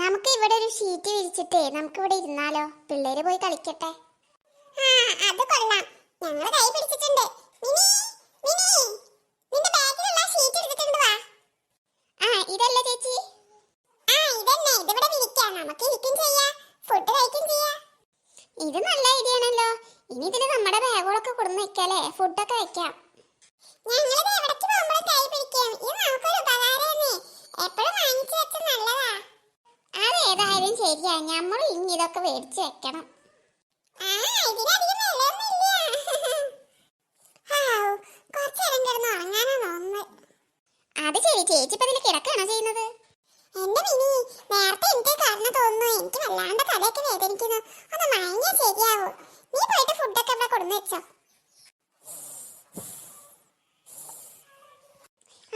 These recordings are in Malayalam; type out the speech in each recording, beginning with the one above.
നമുക്ക് ഇവിടെ ഒരു ഷീറ്റ് വിരിച്ചിട്ടേ നമുക്ക് ഇവിടെ ഇരുന്നാലോ? പിള്ളേര് പോയി കളിക്കട്ടെ. അത് കൊള്ളാം. ഞങ്ങൾ കൈ പിടിച്ചിട്ടുണ്ട്. മിനി മിനി നിന്റെ ബാഗിലുള്ള ഷീറ്റ് വാ. ആ ചേച്ചി? ആ വിരിക്കാം. നമുക്ക് ഫുഡ് ഇത് നല്ല ഐഡിയ ആണല്ലോ. ഇനി ഇതിന് നമ്മുടെ ബാഗുകളൊക്കെ കൊടുന്ന് വെക്കാല്ലേ? ഫുഡൊക്കെ വെക്കാം. അതേതായാലും ശരിയാ. നമ്മൾ ഇനി ഇതൊക്കെ മേടിച്ച് വെക്കണം. അത് ശരി. ചേച്ചി ഇപ്പൊ ഇതിൽ കിടക്കാണോ ചെയ്യുന്നത്? എന്റെ മിനി നേരത്തെ എനിക്ക് കാരണം തോന്നുന്നു. എനിക്ക് വല്ലാണ്ട് തലയൊക്കെ വേദനിക്കുന്നു. ഒന്ന് മയങ്ങിയാ ശരിയാവൂ. നീ പോയിട്ട് ഫുഡൊക്കെ ഇവിടെ കൊടുന്നു വെച്ചോ.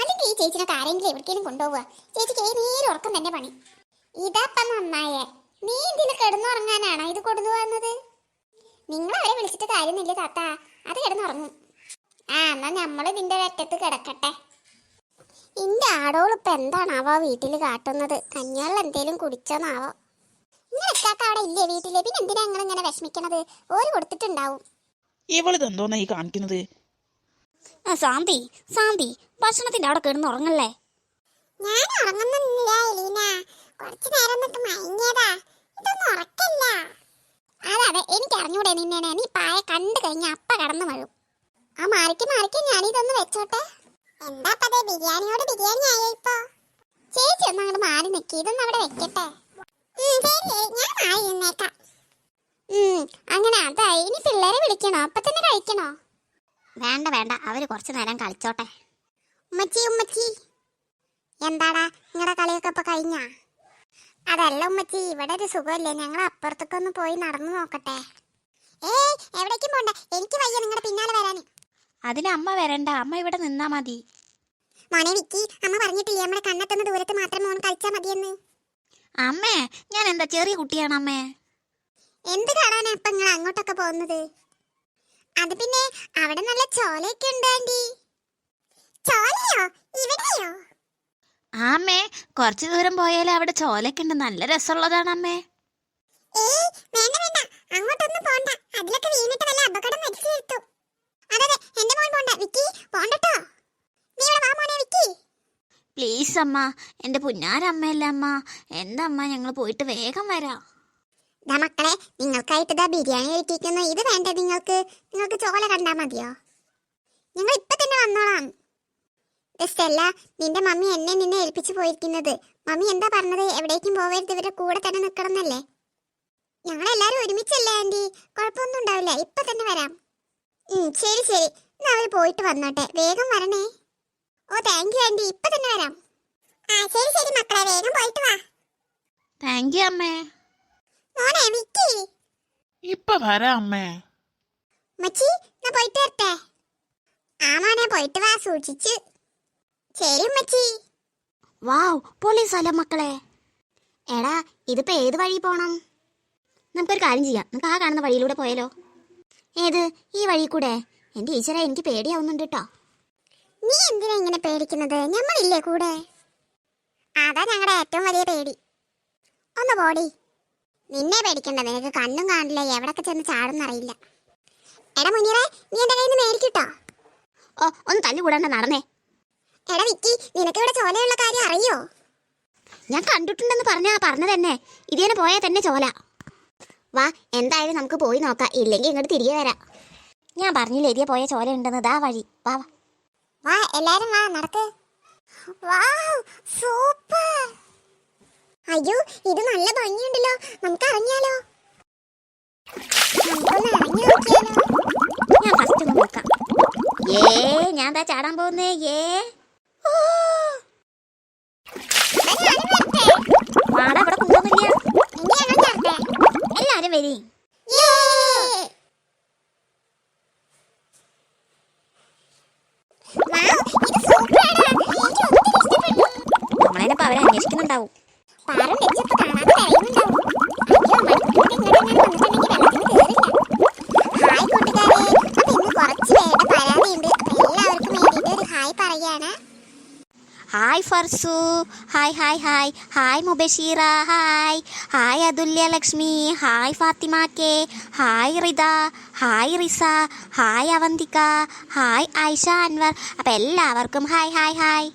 അല്ലെങ്കിൽ ഈ ചേച്ചിനൊക്കെ ആരെങ്കിലും എവിടേക്കെങ്കിലും കൊണ്ടുപോവുക. ചേച്ചിക്ക് ഏത് നേരം ഉറക്കം തന്നെ പണി. ഇതപ്പം നന്നായേ. നീ ഇതിന് കിടന്നുറങ്ങാനാണോ ഇത് കൊടുന്നു വന്നത് നിങ്ങൾ അവരെ വിളിച്ചിട്ട് കാര്യമില്ല താത്ത. അത് കിടന്നുറങ്ങും. ആ എന്നാ നമ്മൾ ഇതിന്റെ വെറ്റത്ത് കിടക്കട്ടെ. ഇന്റെ ആടോളിപ്പോ എന്താണാവോ വീട്ടിൽ കാട്ടുന്നത്? കഞ്ഞാളിൽ എന്തേലും കുടിച്ചോന്നാവോ? ഇങ്ങനെക്കാക്ക അവിടെ ഇല്ലേ വീട്ടിൽ? പിന്നെ എന്തിനാ നിങ്ങൾ ഇങ്ങനെ വിഷമിക്കണത്? ഓര് കൊടുത്തിട്ടുണ്ടാവും. ഇവളിതെന്തോന്നാ ഈ കാണിക്കുന്നത്? ആ ശാന്തി ശാന്തി ഭക്ഷണത്തിന്റെ അവിടെ കിടന്നുറങ്ങല്ലേ? ഞാൻ ഉറങ്ങുന്ന കുറച്ചു നേരം നിന്നിട്ട് മയങ്ങിയതാ. ഇതൊന്നും ഉറക്കല്ല. അതെ എനിക്ക് അറിഞ്ഞൂടെ നിന്നേനെ നീ പായ കണ്ടു കഴിഞ്ഞ അപ്പ കടന്നു വഴും. ആ മാറിക്ക് മാറിക്ക് ഞാനിതൊന്ന് വെച്ചോട്ടെ. എന്താ ബിരിയാണിയോട് ബിരിയാണി ആയോ ഇപ്പൊ? ചേച്ചി ഒന്ന് അങ്ങോട്ട് മാറി നിൽക്കി ഇതൊന്നും അവിടെ വെക്കട്ടെ. ഞാൻ നിന്നേക്കാം. അങ്ങനെ അതായി ഇനി പിള്ളേരെ വിളിക്കണോ? അപ്പൊ തന്നെ കഴിക്കണോ? വേണ്ട വേണ്ട അവർ കുറച്ചു നേരം കളിച്ചോട്ടെ. ഉമ്മച്ചി ഉമ്മച്ചി. എന്താടാ നിങ്ങളുടെ കളിയൊക്കെ ഇപ്പൊ കഴിഞ്ഞാ? അതല്ല ഉമ്മച്ചി ഇവിടെ ഒരു സുഖമില്ലേ? ഞങ്ങൾ അപ്പുറത്തേക്കൊന്ന് പോയി നടന്നു നോക്കട്ടെ. ഏയ് എവിടേക്കും പോണ്ട. എനിക്ക് വയ്യ നിങ്ങളുടെ പിന്നാലെ വരാൻ അതിന് അമ്മ വരണ്ട. അമ്മ ഇവിടെ നിന്നാ മതി. മോനെ വിക്കി അമ്മ പറഞ്ഞിട്ടില്ലേ നമ്മുടെ കണ്ണെത്തുന്ന ദൂരത്ത് മാത്രം മോൻ കളിച്ചാ മതിയെന്ന്? അമ്മേ ഞാൻ എന്താ ചെറിയ കുട്ടിയാണ് അമ്മേ. എന്ത് കാണാനാ ഇപ്പൊ നിങ്ങൾ അങ്ങോട്ടൊക്കെ പോകുന്നത്? അത് പിന്നെ അവിടെ നല്ല ചോലയൊക്കെ ഉണ്ട് ആന്റി. ചോലയോ? ഇവിടെയോ? അമ്മേ കുറച്ചു ദൂരം പോയാൽ അവിടെ ചോലൊക്കെ ഉണ്ട്. നല്ല രസമുള്ളതാണ് അമ്മേ വേണ്ട വേണ്ട. അങ്ങോട്ടൊന്നും പോണ്ട. അതിലൊക്കെ വീണിട്ട് വല്ല അപകടം വരുത്തി വരുത്തും അതെ അതെ എന്റെ മോൻ പോണ്ട. വിക്കി പോണ്ടട്ടോ. നീ ഇവിടെ വാ മോനെ വിക്കി. പ്ലീസ് അമ്മ എന്റെ പുന്നാരമ്മയല്ലേ അമ്മ. എന്താ അമ്മ ഞങ്ങൾ പോയിട്ട് വേഗം വരാം. ദാ മക്കളെ നിങ്ങൾക്കായിട്ട് ദാ ബിരിയാണി കഴിക്കുന്നു ഇത് വേണ്ടേ നിങ്ങൾക്ക്? നിങ്ങൾക്ക് ചോല കണ്ടാ മതിയോ? ഞങ്ങൾ ഇപ്പൊ തന്നെ വന്നോളാം. സ്റ്റെല്ല നിന്റെ മമ്മി എന്നെ നിന്നെ ഏൽപ്പിച്ചു പോയിരിക്കുന്നത്. മമ്മി എന്താ പറഞ്ഞത്? എവിടേക്കും പോവരുത് ഇവരുടെ കൂടെ തന്നെ നിൽക്കണം എന്നല്ലേ ഞങ്ങൾ എല്ലാരും ഒരുമിച്ചല്ലേ ആന്റി? കുഴപ്പമൊന്നും ഉണ്ടാവില്ല ഇപ്പൊ തന്നെ വരാം. ഉം, ശരി ശരി. എന്നാ അവർ പോയിട്ട് വന്നോട്ടെ. വേഗം വരണേ. Oh thank you aunty. ഇപ്പൊ തന്നെ വരാം. ആ ശരി ശരി മക്കളെ. വേഗം പോയിട്ട് വാ. താങ്ക് യു അമ്മേ. മോനെ വിക്കി. ഇപ്പൊ വരാം അമ്മേ. മച്ചി ഞാൻ പോയിട്ട് വരട്ടെ. ആ മോനെ പോയിട്ട് വാ. സൂക്ഷിച്ച്. ശരി വാവ് മക്കളെ. എടാ ഇതിപ്പോ ഏത് വഴി പോണം? നമുക്കൊരു കാര്യം ചെയ്യാം. നമുക്ക് ആ കാണുന്ന വഴിയിലൂടെ പോയാലോ? ഏത്? ഈ വഴി കൂടെ? എന്റെ ടീച്ചറെ എനിക്ക് പേടിയാവുന്നുണ്ട് കേട്ടോ നീ എന്തിനാ ഇങ്ങനെ പേടിക്കുന്നത്? ഞമ്മളില്ലേ കൂടെ? അതാ ഞങ്ങളുടെ ഏറ്റവും വലിയ പേടി. ഒന്ന് പോടി. നിന്നെ പേടിക്കണ്ട നിനക്ക് കണ്ണും കാണില്ല എവിടൊക്കെ ചെന്ന് ചാടുന്നറിയില്ല എടാ മുനീറെ നീ എന്റെ കയ്യിൽ നിന്ന് മേടിക്കിട്ടോ ഓ ഒന്ന് തല്ലുകൂടാണ്ട് നടന്നേ. എടാ വിക്കി നിനക്ക് ഇവിടെ ചോലയുള്ള കാര്യം അറിയോ? ഞാൻ കണ്ടിട്ടുണ്ടെന്ന് പറഞ്ഞാ പറഞ്ഞ തന്നെ. ഇതിനെ പോയാൽ തന്നെ ചോല. വാ എന്തായാലും നമുക്ക് പോയി നോക്കാം. ഇല്ലെങ്കിൽ ഇങ്ങോട്ട് തിരികെ വരാം. ഞാൻ പറഞ്ഞില്ല ഇതിയെ പോയ ചോല ഉണ്ടെന്ന്. ദാ വഴി. വാ വാ. വാ എല്ലാരും വാ നടക്ക്. സൂപ്പർ. അയ്യോ ഇത് നല്ല ഭംഗിയുണ്ടല്ലോ. നമുക്ക് ഇറങ്ങിയാലോ? ഞാൻ ഫസ്റ്റ് നോക്കാം. ഏ ഞാൻ ദാ ചാടാൻ പോകുന്നേ. ഏ ഓ! എടാ, ഞാനും വരട്ടെ? വാടാ ഇവിടെ ചേർത്തേ എല്ലാരും വരി. നമ്മളതിനിപ്പോ അവരെ അന്വേഷിക്കുന്നുണ്ടാവും പാറും കാണാതെ കരയുന്നുണ്ടാവും. Hi Farsu hi hi hi hi Mubashira hi hi Athulya Lakshmi hi Fathima K hi Ritha hi Riza hi Avantika hi Aisha Anwar അപ്പോൾ എല്ലാവർക്കും ഹായ് ഹായ് ഹായ്